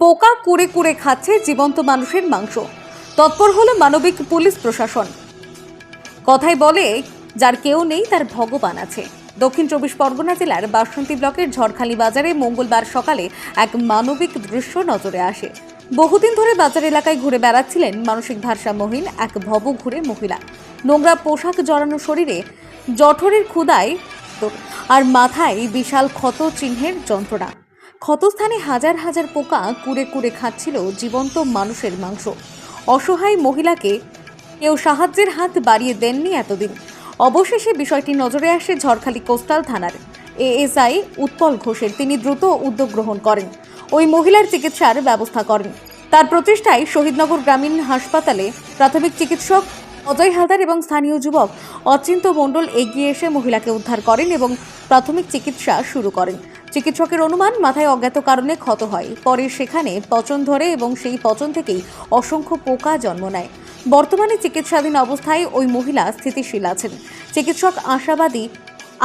পোকা কুড়ে কুড়ে খাচ্ছে জীবন্ত মানুষের মাংস। তৎপর হলো মানবিক পুলিশ প্রশাসন। কথাই বলে, যার কেউ নেই তার ভগবান আছে। দক্ষিণ চব্বিশ পরগনা জেলার বাসন্তী ব্লকের ঝড়খালি বাজারে মঙ্গলবার সকালে এক মানবিক দৃশ্য নজরে আসে। বহুদিন ধরে বাজার এলাকায় ঘুরে বেড়াচ্ছিলেন মানসিক ভারসাম্যহীন এক ভব ঘুরে মহিলা। নোংরা পোশাক জড়ানো শরীরে জঠরের ক্ষুদায় আর মাথায় বিশাল ক্ষত চিহ্নের যন্ত্রণা। ক্ষতস্থানে হাজার হাজার পোকা কুড়ে কুড়ে খাচ্ছিল জীবন্ত মানুষের মাংস। অসহায় মহিলাকে কেউ সাহায্যের হাত বাড়িয়ে দেননি এতদিন। অবশেষে বিষয়টি নজরে আসে ঝড়খালি কোস্টাল থানার। এএসআই উৎপল ঘোষের। তিনি দ্রুত উদ্যোগ গ্রহণ করেন। ওই মহিলার চিকিৎসার ব্যবস্থা করেন। তার প্রচেষ্টায় শহীদনগর গ্রামীণ হাসপাতালে প্রাথমিক চিকিৎসক অজয় হালদার এবং স্থানীয় যুবক অচিন্ত মণ্ডল এগিয়ে এসে মহিলাকে উদ্ধার করেন এবং প্রাথমিক চিকিৎসা শুরু করেন। চিকিৎসকের অনুমান, মাথায় অজ্ঞাত কারণে ক্ষত হয়। পরে সেখানে পচন ধরে এবং সেই পচন থেকেই অসংখ্য পোকা জন্ম নেয়। বর্তমানে চিকিৎসাধীন অবস্থায় ওই মহিলা স্থিতিশীল আছেন। চিকিৎসক আশাবাদী,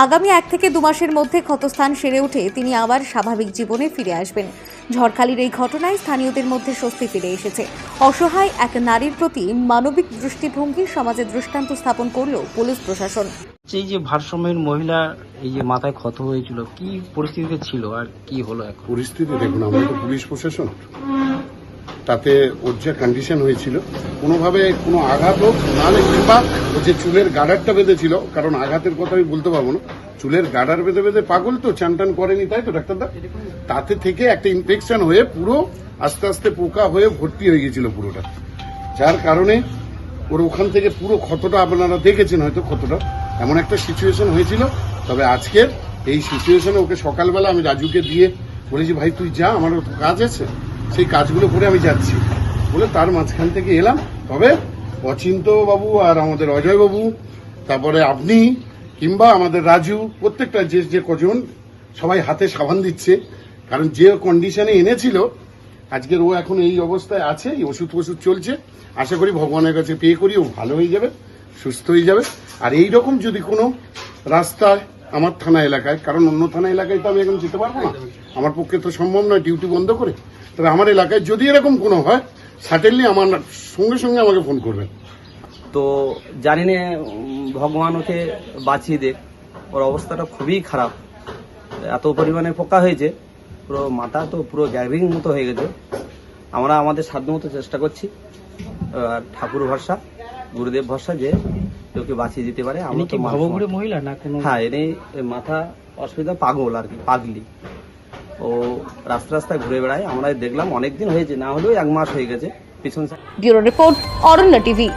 আগামী এক থেকে দু মাসের মধ্যে ক্ষতস্থান সেরে উঠে তিনি আবার স্বাভাবিক জীবনে ফিরে আসবেন। ঝড়খালির এই ঘটনায় স্থানীয়দের মধ্যে স্বস্তি ফিরে এসেছে। অসহায় এক নারীর প্রতি মানবিক দৃষ্টিভঙ্গি সমাজে দৃষ্টান্ত স্থাপন করল পুলিশ প্রশাসন। এই যে ভারসাম্যের মহিলা, এই যে মাথায় ক্ষত হয়েছিল, কি পরিস্থিতিতে ছিল আর কি হলো এখন? পরিস্থিতি দেখুন, আমরা তো পুলিশ প্রশাসন। তাতে ওর যে কন্ডিশন হয়েছিল, কোনোভাবে কোনো আঘাত হোক নাহলে কিংবা যে চুলের গার্ডারটা বেঁধেছিল, কারণ আঘাতের কথা আমি বলতে পারব না। চুলের গার্ডার বেঁধে বেঁধে পাগল তো চান টান করেনি, তাই তো, ডাক্তারদা? তাতে থেকে একটা ইনফেকশন হয়ে পুরো আস্তে আস্তে পোকা হয়ে ভর্তি হয়ে গেছিল পুরোটা। যার কারণে ওর ওখান থেকে পুরো ক্ষতটা আপনারা দেখেছেন হয়তো, ক্ষতটা। এমন একটা সিচুয়েশন হয়েছিল, তবে আজকের এই সিচুয়েশনে ওকে সকালবেলা আমি রাজুকে দিয়ে বলেছি, ভাই, তুই যা আমার কাজ আছে। সেই কাজগুলো করে আমি যাচ্ছি। বলে তার মাঝখান থেকে এলাম। তবে অচিন্ত বাবু আর আমাদের অজয় বাবু তারপরে আপনি কিংবা আমাদের রাজু, প্রত্যেকটা যে যে কজন সবাই হাতে সাবান দিচ্ছে, কারণ যে কন্ডিশনে এনেছিল, আজকের ও এখন এই অবস্থায় আছে ওষুধ ওষুধ চলছে। আশা করি ভগবানের কাছে পে করি ও ভালো হয়ে যাবে। সুস্থ হয়ে যাবে। আর এই রকম যদি কোনো রাস্তায় আমার থানা এলাকায়, কারণ অন্য থানা এলাকায় তো আমি এখন যেতে পারব না। আমার পক্ষে তো সম্ভব নয় ডিউটি বন্ধ করে। তবে আমার এলাকায় যদি এরকম কোনো হয় সাটেনলি আমার সঙ্গে সঙ্গে আমাকে ফোন করবেন। তো জানি না, ভগবান ওকে বাঁচিয়ে দে ওর অবস্থাটা খুবই খারাপ। এত পরিমাণে পোকা হয়েছে। পুরো মাথা তো পুরো গ্যারিং মতো হয়ে গেছে। আমরা আমাদের সাধ্য মতো চেষ্টা করছি ঠাকুর ভরসা। গুরুদেব ভরসা যে ওকে বাঁচিয়ে দিতে পারে আমি তো ভবঘুরে মহিলা না কোনো হ্যাঁ এনে মাথা অসুবিধা পাগল আর কি পাগলি। ও রাস্তা রাস্তায় ঘুরে বেড়ায়। আমরা দেখলাম অনেকদিন হয়েছে না হলেও এক মাস হয়ে গেছে পিছন ব্যুরো রিপোর্ট অরণ্য টিভি।